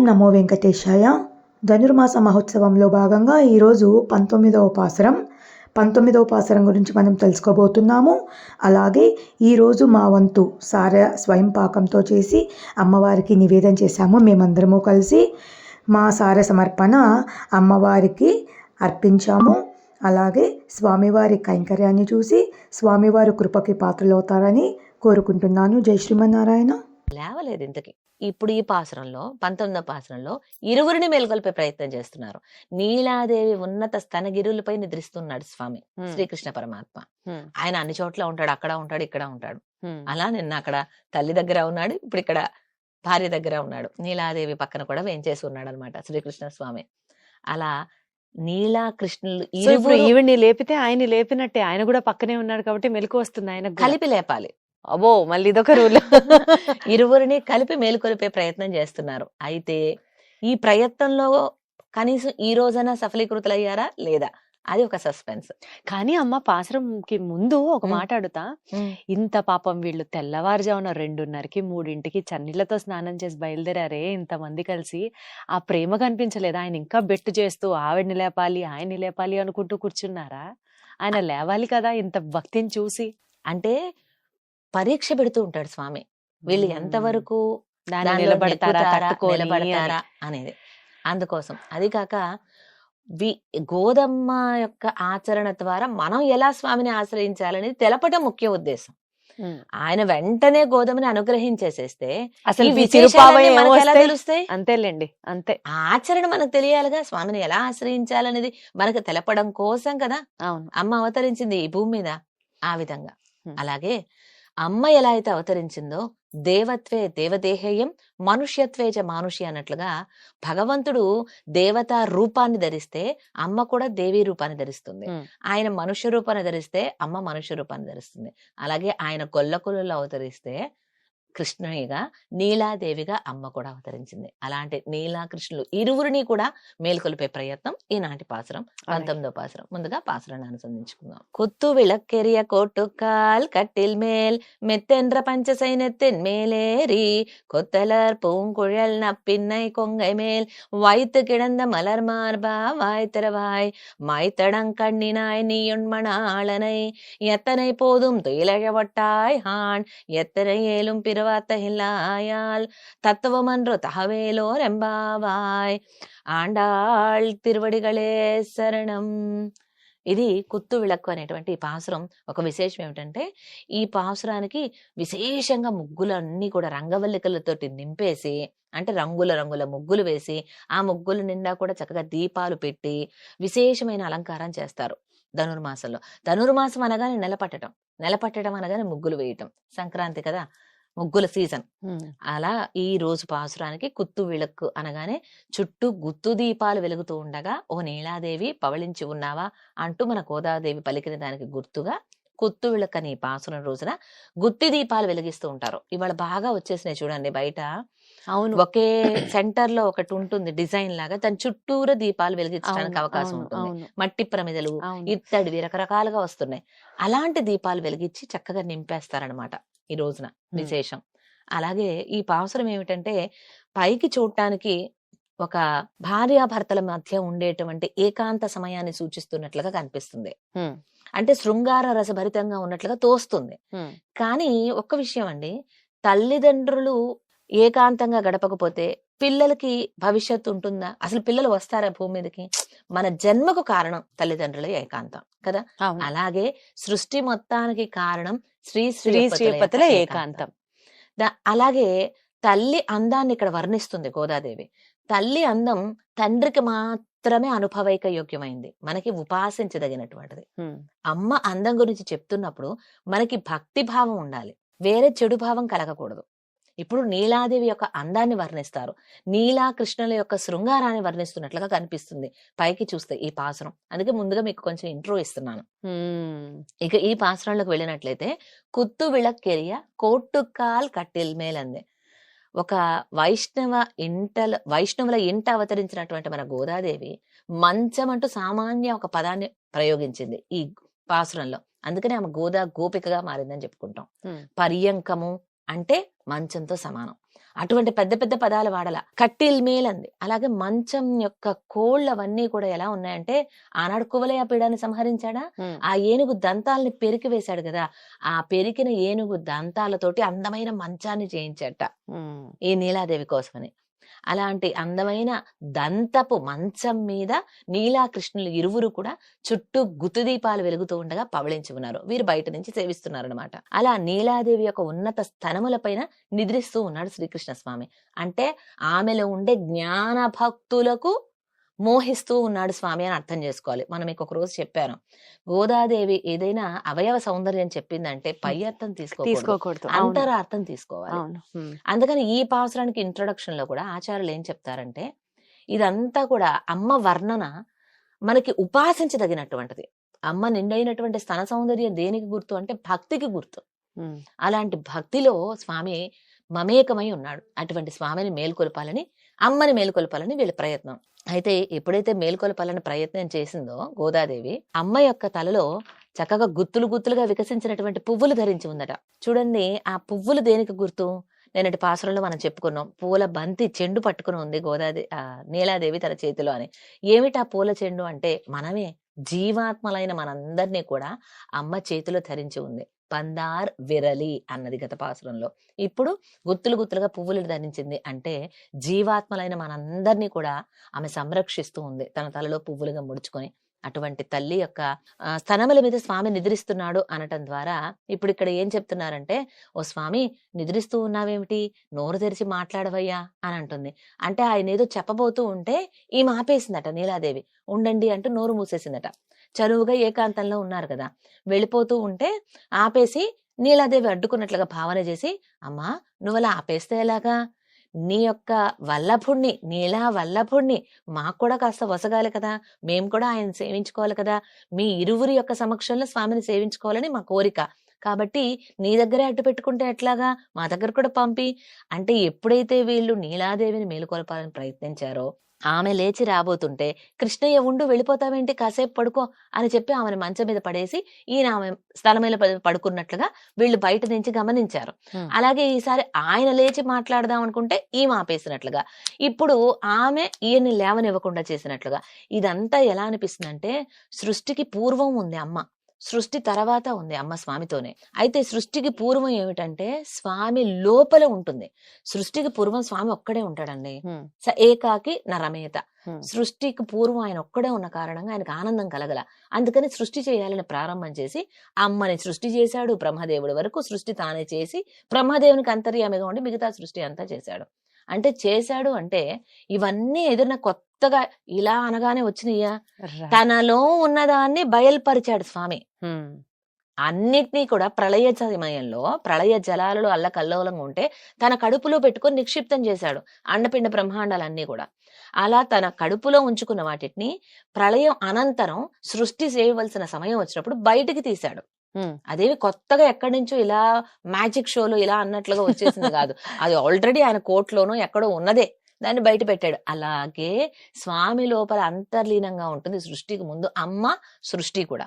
ఓం నమో వెంకటేశాయ. ధనుర్మాస మహోత్సవంలో భాగంగా ఈరోజు పంతొమ్మిదవ పాసరం. పంతొమ్మిదవ పాసరం గురించి మనం తెలుసుకోబోతున్నాము. అలాగే ఈరోజు మా వంతు సార స్వయం పాకంతో చేసి అమ్మవారికి నివేదన చేశాము మేమందరము కలిసి. మా సార సమర్పణ అమ్మవారికి అర్పించాము. అలాగే స్వామివారి కైంకర్యాన్ని చూసి స్వామివారి కృపకి పాత్రలవుతారని కోరుకుంటున్నాను. జై శ్రీమన్నారాయణ. లేవలేదు ఇంతకీ. ఇప్పుడు ఈ పాసురంలో పంతొమ్మిదో పాసురంలో ఇరువురిని మేల్కొల్పే ప్రయత్నం చేస్తున్నారు. నీలాదేవి ఉన్నత స్తనగిరులపై నిద్రిస్తున్నాడు స్వామి శ్రీకృష్ణ పరమాత్మ. ఆయన అన్ని చోట్ల ఉంటాడు అక్కడ ఉంటాడు ఇక్కడ ఉంటాడు. అలా నిన్న అక్కడ తల్లి దగ్గర ఉన్నాడు ఇప్పుడు ఇక్కడ భార్య దగ్గర ఉన్నాడు. నీలాదేవి పక్కన కూడా వేంచేసి ఉన్నాడు అనమాట శ్రీకృష్ణ స్వామి. అలా నీలా కృష్ణులు ఈవిడ్ని లేపితే ఆయన లేపినట్టే ఆయన కూడా పక్కనే ఉన్నాడు కాబట్టి మెలకు వస్తుంది ఆయన కలిపి లేపాలి. అబ్బో మళ్ళీ ఇదొక రూల్. ఇరువురిని కలిపి మేలుకొలిపే ప్రయత్నం చేస్తున్నారు. అయితే ఈ ప్రయత్నంలో కనీసం ఈ రోజైనా సఫలీకృతులయ్యారా? లేదా? అది ఒక సస్పెన్స్. కానీ అమ్మ పాసరంకి ముందు ఒక. మాట అడుగుతా. ఇంత పాపం వీళ్ళు తెల్లవారుజామున రెండున్నరకి మూడింటికి చన్నీళ్ళతో స్నానం చేసి బయలుదేరారే ఇంతమంది కలిసి ఆ ప్రేమ కనిపించలేదు? ఆయన ఇంకా బెట్టు చేస్తూ ఆవిడ్ని లేపాలి ఆయన్ని లేపాలి అనుకుంటూ కూర్చున్నారా? ఆయన లేవాలి కదా ఇంత భక్తిని చూసి? అంటే పరీక్ష పెడుతూ ఉంటాడు స్వామి. వీళ్ళు. ఎంతవరకు నిలబడతారా అనేది. అందుకోసం. అది కాక వి గోదమ్మ యొక్క ఆచరణ ద్వారా మనం ఎలా స్వామిని ఆశ్రయించాలనేది తెలపటం ముఖ్య ఉద్దేశం. ఆయన వెంటనే గోధుమని అనుగ్రహించేసేస్తే అసలు? తెలుస్తాయి? అంతేలేండి అంతే. ఆచరణ మనకు తెలియాలిగా స్వామిని ఎలా ఆశ్రయించాలనేది మనకు తెలపడం కోసం కదా. అవును. అమ్మ అవతరించింది ఈ భూమి మీద ఆ విధంగా. అలాగే అమ్మ ఎలా అయితే అవతరించిందో దేవత్వే దేవదేహేయం మనుష్యత్వే చ మానుషి అన్నట్లుగా భగవంతుడు దేవతా రూపాన్ని ధరిస్తే అమ్మ కూడా దేవీ రూపాన్ని ధరిస్తుంది. ఆయన మనుష్య రూపాన్ని ధరిస్తే అమ్మ మనుష్య రూపాన్ని ధరిస్తుంది అలాగే ఆయన గొల్లకులలో అవతరిస్తే కృష్ణునిగా నీలాదేవిగా అమ్మ కూడా అవతరించింది. అలాంటి నీలా కృష్ణులు ఇరువురిని కూడా మేల్కొలిపే ప్రయత్నం ఈనాటి పాసరం పంతొమ్మిదో పాసరం. ముందుగా పాసరాన్ని అనుసంధించుకుందాం. కొత్తు విళక్కెరియ కోట్టు కాల్ కట్టిల్ మేల్ మెత్తెంద్ర பஞ்சசைனத்தின் மேலேறி கொத்தலர் பூங்குழல் நப்பின்னை கொங்கை மேல் வைத்து கிடந்த மலர் மார்பா வாய் திறவாய் மாய்த்தடங் கண்ணினாய் நீயுண்மணாளனை எத்தனை போதும் துயிலழவட்டாய் ஹான் எத்தனை ஏலும் பிற திரவாத்தகில்லாயால் தத்துவமன்று தகவேலோர் எம்பாவாய் ఆండాళ్ తిరువడిగలే శరణం. ఇది కుత్తు విళక్కు అనేటువంటి పాసురం. ఒక విశేషం ఏమిటంటే ఈ పాసురానికి విశేషంగా ముగ్గులన్నీ కూడా రంగవల్లికలతోటి నింపేసి అంటే రంగుల రంగుల ముగ్గులు వేసి ఆ ముగ్గులు నిండా కూడా చక్కగా దీపాలు పెట్టి విశేషమైన అలంకారం చేస్తారు ధనుర్మాసంలో. ధనుర్మాసం అనగానే నెలపట్టడం నెలపట్టడం అనగానే ముగ్గులు వేయటం. సంక్రాంతి కదా? ముగ్గుల సీజన్. అలా ఈ రోజు పాసురానికి కుత్తు విళక్కు అనగానే చుట్టూ గుత్తు దీపాలు వెలుగుతూ ఉండగా ఓ నీలాదేవి పవళించి ఉన్నావా? అంటూ మన గోదాదేవి పలికిన దానికి గుర్తుగా కుత్తు విళక్కని పాసున రోజున గుత్తి దీపాలు వెలిగిస్తూ ఉంటారు. ఇవాళ బాగా వచ్చేసినాయి చూడండి బయట. అవును. ఒకే సెంటర్లో ఒకటి ఉంటుంది డిజైన్ లాగా దాని చుట్టూరా దీపాలు వెలిగించడానికి అవకాశం ఉంటుంది. మట్టి ప్రమిదలు ఇత్తడివి రకరకాలుగా వస్తున్నాయి. అలాంటి దీపాలు వెలిగించి చక్కగా నింపేస్తారనమాట ఈ రోజున విశేషం అలాగే ఈ పావసరం ఏమిటంటే పైకి చూడటానికి ఒక భార్యాభర్తల మధ్య ఉండేటువంటి ఏకాంత సమయాన్ని సూచిస్తున్నట్లుగా కనిపిస్తుంది. అంటే శృంగార రసభరితంగా ఉన్నట్లుగా తోస్తుంది. కానీ ఒక్క విషయం అండి తల్లిదండ్రులు ఏకాంతంగా గడపకపోతే పిల్లలకి భవిష్యత్తు ఉంటుందా? అసలు పిల్లలు వస్తారా భూమి మీదకి? మన జన్మకు కారణం తల్లిదండ్రుల ఏకాంతం కదా? అలాగే సృష్టి మొత్తానికి కారణం శ్రీ శ్రీ శ్రీపతుల ఏకాంతం. ద- అలాగే తల్లి అందాన్ని ఇక్కడ వర్ణిస్తుంది గోదాదేవి. తల్లి అందం తండ్రికి మాత్రమే అనుభవైక యోగ్యమైంది. మనకి ఉపాసించదగినటువంటిది. అమ్మ అందం గురించి చెప్తున్నప్పుడు మనకి భక్తి భావం ఉండాలి. వేరే చెడు భావం కలగకూడదు. ఇప్పుడు నీలాదేవి యొక్క అందాన్ని వర్ణిస్తారు. నీలా కృష్ణుల యొక్క శృంగారాన్ని వర్ణిస్తున్నట్లుగా కనిపిస్తుంది. పైకి చూస్తే ఈ పాసురం అందుకే ముందుగా మీకు కొంచెం ఇంట్రో ఇస్తున్నాను. ఇక ఈ పాసరంలోకి వెళ్ళినట్లయితే కుత్తు విళక్కెరియ కోట్టుకాల్ కట్టిల్ మేలంది. ఒక వైష్ణవ ఇంటల వైష్ణవుల ఇంట అవతరించినటువంటి మన గోదాదేవి మంచం అంటూ సామాన్య ఒక పదాన్ని ప్రయోగించింది ఈ పాసురంలో అందుకనే ఆమె గోదా గోపికగా మారిందని చెప్పుకుంటాం. పర్యంకము అంటే మంచంతో సమానం. అటువంటి పెద్ద పెద్ద పదాలు వాడాల. కట్టిల్ మేల్ అంది అలాగే మంచం యొక్క కోళ్ళు అవన్నీ కూడా ఎలా ఉన్నాయంటే ఆనాడు కువలయ పీడాన్ని సంహరించాడా? ఆ ఏనుగు దంతాలని పెరికి వేశాడు కదా. ఆ పెరికిన ఏనుగు దంతాలతోటి అందమైన మంచాన్ని చేయించట. ఈ నీలాదేవి కోసమని. అలాంటి అందమైన దంతపు మంచం మీద నీలాకృష్ణులు ఇరువురు కూడా చుట్టూ గుతుదీపాలు వెలుగుతూ ఉండగా పవళించి ఉన్నారు. వీరు బయట నుంచి సేవిస్తున్నారనమాట అలా నీలాదేవి యొక్క ఉన్నత స్థనములపైన నిద్రిస్తూ ఉన్నాడు శ్రీకృష్ణ స్వామి అంటే ఆమెలో ఉండే జ్ఞాన భక్తులకు మోహిస్తూ ఉన్నాడు స్వామి అని అర్థం చేసుకోవాలి. మనం మీకు ఒక రోజు చెప్పాను. గోదాదేవి ఏదైనా అవయవ సౌందర్యం చెప్పిందంటే పై అర్థం తీసుకోకూడదు. అంతర అర్థం తీసుకోవాలి. అందుకని ఈ పావసరానికి ఇంట్రొడక్షన్లో కూడా ఆచార్యులు ఏం చెప్తారంటే ఇదంతా కూడా అమ్మ వర్ణన మనకి ఉపాసించదగినటువంటిది. అమ్మ నిండైనటువంటి స్తన సౌందర్యం దేనికి గుర్తు అంటే భక్తికి గుర్తు. అలాంటి భక్తిలో స్వామి మమేకమై ఉన్నాడు. అటువంటి స్వామిని మేల్కొల్పాలని అమ్మని మేల్కొల్పాలని వీళ్ళ ప్రయత్నం. అయితే ఎప్పుడైతే మేల్కొల్పాలని ప్రయత్నం చేసిందో గోదాదేవి అమ్మ యొక్క తలలో చక్కగా గుత్తులు గుత్తులుగా వికసించినటువంటి పువ్వులు ధరించి ఉందట. చూడండి ఆ పువ్వులు దేనికి గుర్తు? నేనటి పాసురంలో మనం చెప్పుకున్నాం పూల బంతి చెండు పట్టుకుని ఉంది గోదాదేవి నీలాదేవి తన చేతిలో అని. ఏమిటి ఆ పూల చెండు? అంటే మనమే జీవాత్మలైన మనందరినీ కూడా అమ్మ చేతిలో ధరించి ఉంది. పందార్ విరలి అన్నది గత పాసురంలో. ఇప్పుడు గుత్తులు గుత్తులుగా పువ్వులు ధరించింది అంటే జీవాత్మలైన మనందరినీ కూడా ఆమె సంరక్షిస్తూ ఉంది. తన తలలో పువ్వులుగా ముడుచుకొని అటువంటి తల్లి యొక్క ఆ, స్తనముల మీద స్వామి నిద్రిస్తున్నాడు అనటం ద్వారా ఇప్పుడు ఇక్కడ ఏం చెప్తున్నారంటే ఓ స్వామి నిద్రిస్తూ ఉన్నావేమిటి? నోరు తెరిచి మాట్లాడవయ్యా అని అంటుంది. అంటే ఆయన ఏదో చెప్పబోతూ ఉంటే ఈమె ఆపేసిందట నీలాదేవి. ఉండండి అంటూ నోరు మూసేసిందట. చనువుగా ఏకాంతంలో ఉన్నారు కదా. వెళ్ళిపోతూ ఉంటే ఆపేసి నీలాదేవి అడ్డుకున్నట్లుగా భావన చేసి అమ్మా నువ్వలా ఆపేస్తే ఎలాగా? నీ యొక్క వల్లభుణ్ణి నీలా వల్లభుణ్ణి మాకు కూడా కాస్త వసగాలి కదా. మేము కూడా ఆయన సేవించుకోవాలి కదా. మీ ఇరువురి యొక్క సమక్షంలో స్వామిని సేవించుకోవాలని మా కోరిక. కాబట్టి నీ దగ్గరే అడ్డు పెట్టుకుంటే ఎట్లాగా? మా దగ్గర కూడా పంపి. అంటే ఎప్పుడైతే వీళ్ళు నీలాదేవిని మేలుకొల్పాలని ప్రయత్నించారో ఆమె లేచి రాబోతుంటే కృష్ణయ్య ఉండు వెళ్ళిపోతావేంటి? కాసేపు పడుకో అని చెప్పి ఆమెను మంచం మీద పడేసి ఈయన ఆమె స్థలం మీద పడి- పడుకున్నట్లుగా వీళ్ళు బయట నుంచి గమనించారు. అలాగే ఈసారి ఆయన లేచి మాట్లాడదాం అనుకుంటే ఈమె ఆపేసినట్లుగా. ఇప్పుడు ఆమె ఈయన్ని లేవనివ్వకుండా చేసినట్లుగా. ఇదంతా ఎలా అనిపిస్తుందంటే సృష్టికి పూర్వం ఉంది అమ్మ. సృష్టి తర్వాత ఉంది అమ్మ స్వామితోనే. అయితే సృష్టికి పూర్వం ఏమిటంటే స్వామి లోపల ఉంటుంది. సృష్టికి పూర్వం స్వామి ఒక్కడే ఉంటాడండి. స ఏకాకి నరమేత సృష్టికి పూర్వం ఆయన ఒక్కడే ఉన్న కారణంగా ఆయనకు ఆనందం కలగల. అందుకని సృష్టి చేయాలని ప్రారంభం చేసి అమ్మని సృష్టి చేశాడు బ్రహ్మదేవుడి వరకు సృష్టి తానే చేసి బ్రహ్మదేవునికి అంతర్యామిగా ఉండి మిగతా సృష్టి అంతా చేశాడు. అంటే చేశాడు అంటే ఇవన్నీ ఏదైనా కొత్తగా ఇలా అనగానే వచ్చినాయా రా- తనలో ఉన్నదాన్ని బయల్పరిచాడు స్వామి. అన్నిటినీ కూడా ప్రళయ సమయంలో ప్రళయ జలాలలో అల్లకల్లోలంగా ఉంటే తన కడుపులో పెట్టుకొని నిక్షిప్తం చేశాడు అండపిండ బ్రహ్మాండాలన్నీ కూడా. అలా తన కడుపులో ఉంచుకున్న వాటిని ప్రళయం అనంతరం సృష్టి చేయవలసిన సమయం వచ్చినప్పుడు బయటికి తీశాడు. అదేవి కొత్తగా ఎక్కడి నుంచో ఇలా మ్యాజిక్ షోలో ఇలా అన్నట్లుగా వచ్చేసింది కాదు. అది ఆల్రెడీ ఆయన కోర్టులోనో ఎక్కడో ఉన్నదే. దాన్ని బయట పెట్టాడు. అలాగే స్వామి లోపల అంతర్లీనంగా ఉంటుంది సృష్టికి ముందు అమ్మ సృష్టి కూడా.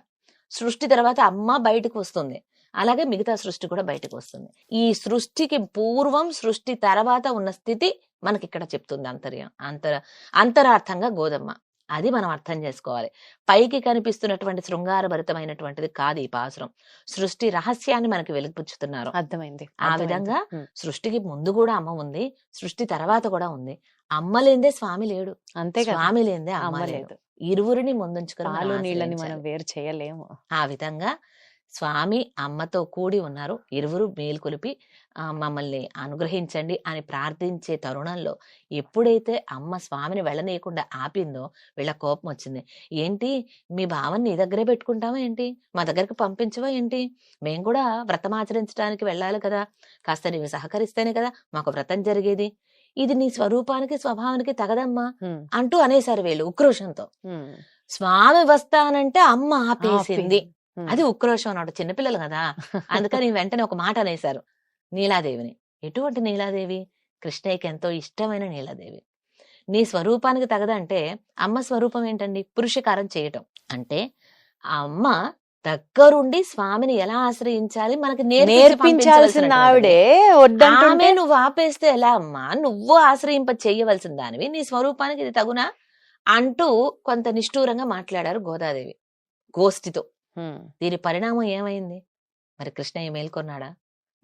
సృష్టి తర్వాత అమ్మ బయటకు వస్తుంది. అలాగే మిగతా సృష్టి కూడా బయటకు వస్తుంది. ఈ సృష్టికి పూర్వం సృష్టి తర్వాత ఉన్న స్థితి మనకి ఇక్కడ చెప్తుంది అంతర్యం అంతర అంతరార్థంగా గోధమ్మ. అది మనం అర్థం చేసుకోవాలి. పైకి కనిపిస్తున్నటువంటి శృంగారభరితమైనటువంటిది కాదు ఈ పాసురం. సృష్టి రహస్యాన్ని మనకి వెలుగుపుచ్చుతున్నారు. అర్థమైంది. ఆ. విధంగా సృష్టికి ముందు కూడా అమ్మ ఉంది. సృష్టి తర్వాత కూడా ఉంది. అమ్మ లేందే స్వామి లేడు. అంతే స్వామి లేందే అమ్మ లేదు. ఇరువురిని ముందుంచుకొని నీళ్ళని మనం. వేరు చేయలేము. ఆ విధంగా స్వామి అమ్మతో కూడి ఉన్నారు. ఇరువురు మేల్కొలిపి మమ్మల్ని అనుగ్రహించండి అని ప్రార్థించే తరుణంలో ఎప్పుడైతే అమ్మ స్వామిని వెళ్ళనీయకుండా ఆపిందో వీళ్ళ కోపం వచ్చింది. ఏంటి? మీ భావని నీ దగ్గరే పెట్టుకుంటావా ఏంటి? మా దగ్గరికి పంపించవా ఏంటి? మేము కూడా వ్రతం ఆచరించడానికి వెళ్ళాలి కదా. కాస్త నీవు సహకరిస్తేనే కదా మాకు వ్రతం జరిగేది. ఇది నీ స్వరూపానికి స్వభావానికి తగదమ్మా అంటూ అనేసారు వీళ్ళు ఉక్రోషంతో. స్వామి వస్తానంటే అమ్మ ఆపేసింది. అది ఉక్రోషం అన్నాడు చిన్నపిల్లలు కదా! అందుకని వెంటనే ఒక మాట అనేశారు నీలాదేవిని. ఎటువంటి నీలాదేవి? కృష్ణయ్యకి ఎంతో ఇష్టమైన నీలాదేవి. నీ స్వరూపానికి తగదంటే అమ్మ స్వరూపం ఏంటండి? పురుషకారం చేయటం. అంటే ఆ అమ్మ దగ్గరుండి స్వామిని ఎలా ఆశ్రయించాలి? మనకి నేర్పించి నేర్పించాల్సిన. ఆవిడే ఆమె నువ్వు ఆపేస్తే ఎలా? అమ్మా నువ్వు ఆశ్రయింప చెయ్యవలసిన దానివి. నీ స్వరూపానికి ఇది తగునా? అంటూ కొంత నిష్ఠూరంగా మాట్లాడారు గోదాదేవి గోష్ఠితో. దీని పరిణామం ఏమైంది? మరి కృష్ణయ్య మేల్కొన్నాడా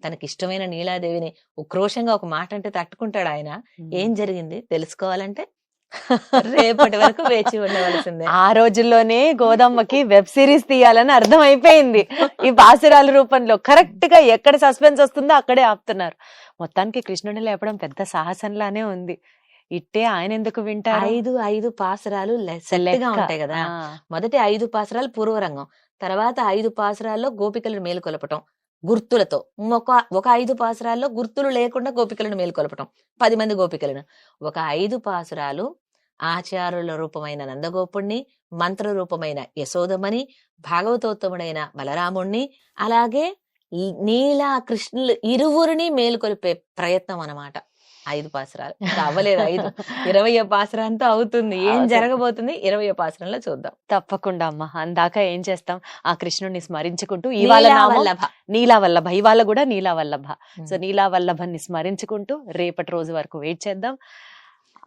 తనకి ఇష్టమైన నీలాదేవిని ఉక్రోషంగా ఒక మాట అంటే తట్టుకుంటాడు ఆయన. ఏం జరిగింది? తెలుసుకోవాలంటే రేపటి వరకు వేచి ఉండవలసిందే. ఆ రోజుల్లోనే గోదమ్మకి వెబ్ సిరీస్ తీయాలని అర్థం అయిపోయింది ఈ బాసురాల రూపంలో కరెక్ట్గా ఎక్కడ సస్పెన్స్ వస్తుందో అక్కడే ఆపుతున్నారు. మొత్తానికి కృష్ణుని లేపడం పెద్ద సాహసంలానే ఉంది. ఇట్టే ఆయన ఎందుకు వింటారు? ఐదు ఐదు పాసరాలు సెట్గా లెక్క. ఉంటాయి కదా. మొదటి ఐదు పాసరాలు పూర్వరంగం. తర్వాత ఐదు పాసరాల్లో గోపికలను మేలుకొలపటం. గుర్తులతో ఒక ఒక ఐదు పాసరాల్లో గుర్తులు లేకుండా గోపికలను మేలుకొలపటం. పది మంది గోపికలను. ఒక ఐదు పాసురాలు ఆచార్యుల రూపమైన నందగోపుణ్ణి మంత్ర రూపమైన యశోదమని భాగవతోత్తముడైన బలరాముణ్ణి అలాగే నీలా కృష్ణులు ఇరువురిని మేలుకొలిపే ప్రయత్నం అన్నమాట. ఐదు పాసురాలు. అవ్వలేదు ఐదు. ఇరవయో పాసురంతో అవుతుంది. ఏం. జరగబోతుంది? ఇరవయో పాసురంలో చూద్దాం. తప్పకుండా అమ్మా. అందాక ఏం చేస్తాం? ఆ కృష్ణుడిని స్మరించుకుంటూ ఇవాళ. నీలా వల్లభ. ఇవాళ కూడా నీలా వల్లభ. సో. నీలా వల్లభని స్మరించుకుంటూ రేపటి రోజు వరకు వెయిట్ చేద్దాం.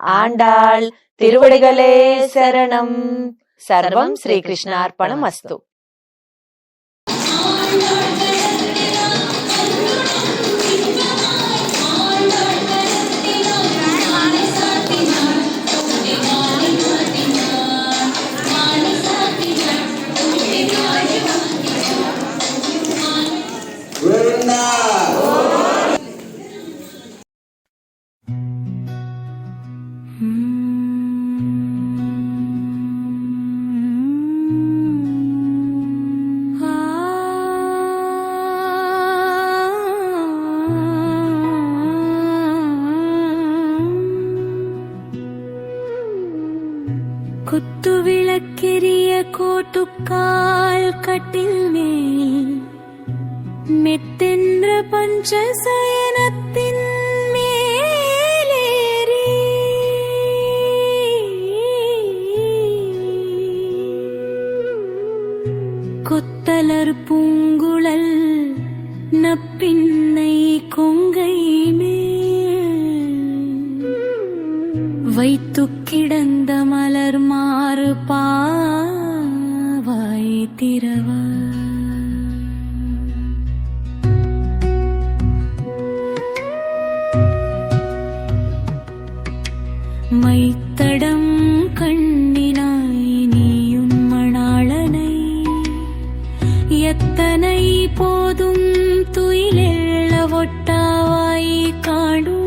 ఆండాళ్ తిరువడిగలే శరణం. సర్వం శ్రీకృష్ణార్పణం అస్తు மைத்தடம் கண்ணினாய் நீயும் மணாளனை. எத்தனை போதும் துயிலெழ ஒட்டாவாய் காணும்.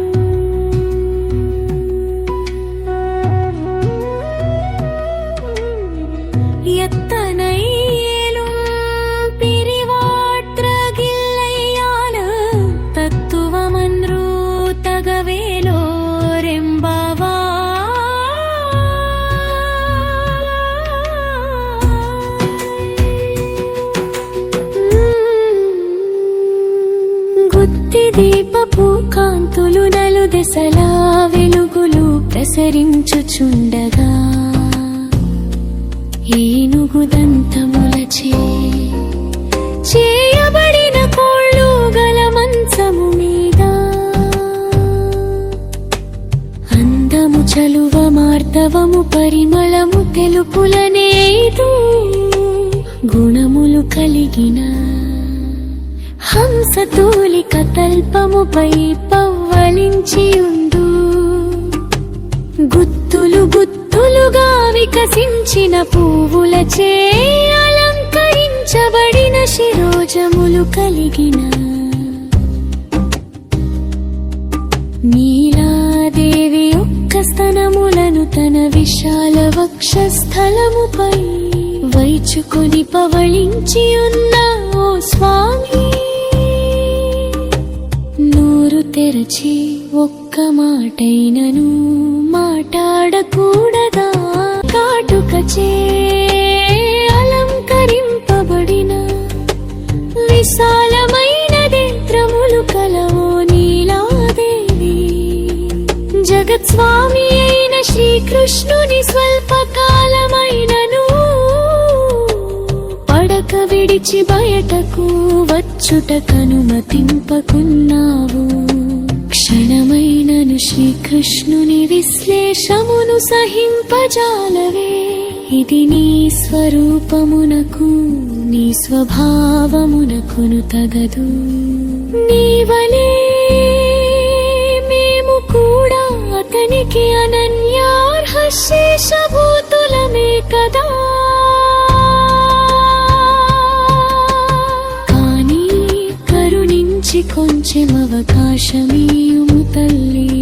எத்தனை பிரிவாற்றகில்லையான தத்துவமன்றோ தகவேலோ దీపపు కాంతులు నలు దశలా వెలుగులు ప్రసరించుచుండగా. ఏనుగు దంతములచే చేయబడిన కోళ్ళు గల మంచము మీద. అందము చలువ మార్దవము పరిమళము తెలుపులనేదు గుణములు కలిగిన హంసతూలిక తల్పముపై పవ్వళించి ఉండు. గుత్తులు గుత్తులుగా వికసించిన పువ్వులచే అలంకరించబడిన శిరోజములు కలిగిన. నీలాదేవి ఒక్క స్తనములను తన విశాల వక్షస్థలముపై వైచుకొని పవళించి ఉన్న ఓ స్వామి. తెరచి ఒక్క మాటైనను మాట్లాడకూడదా కాటుకచే అలంకరింపబడిన విశాలమైన నేత్రములు కలవో నీలాదేవి. జగత్స్వామి అయిన శ్రీకృష్ణుని స్వల్పకాలమైనను పడక విడిచి బయటకు వచ్చుటకనుమతింపకున్నావు. క్షణమైనను శ్రీకృష్ణుని విశ్లేషమును సహింపజాలవే. ఇది నీ స్వరూపమునకు నీ స్వభావమునకును తగదు. నీవలే మేము కూడా అతనికి అనన్యార్హ శేషభూతులమే కదా. కొంచెం అవకాశమీయుము తల్లి.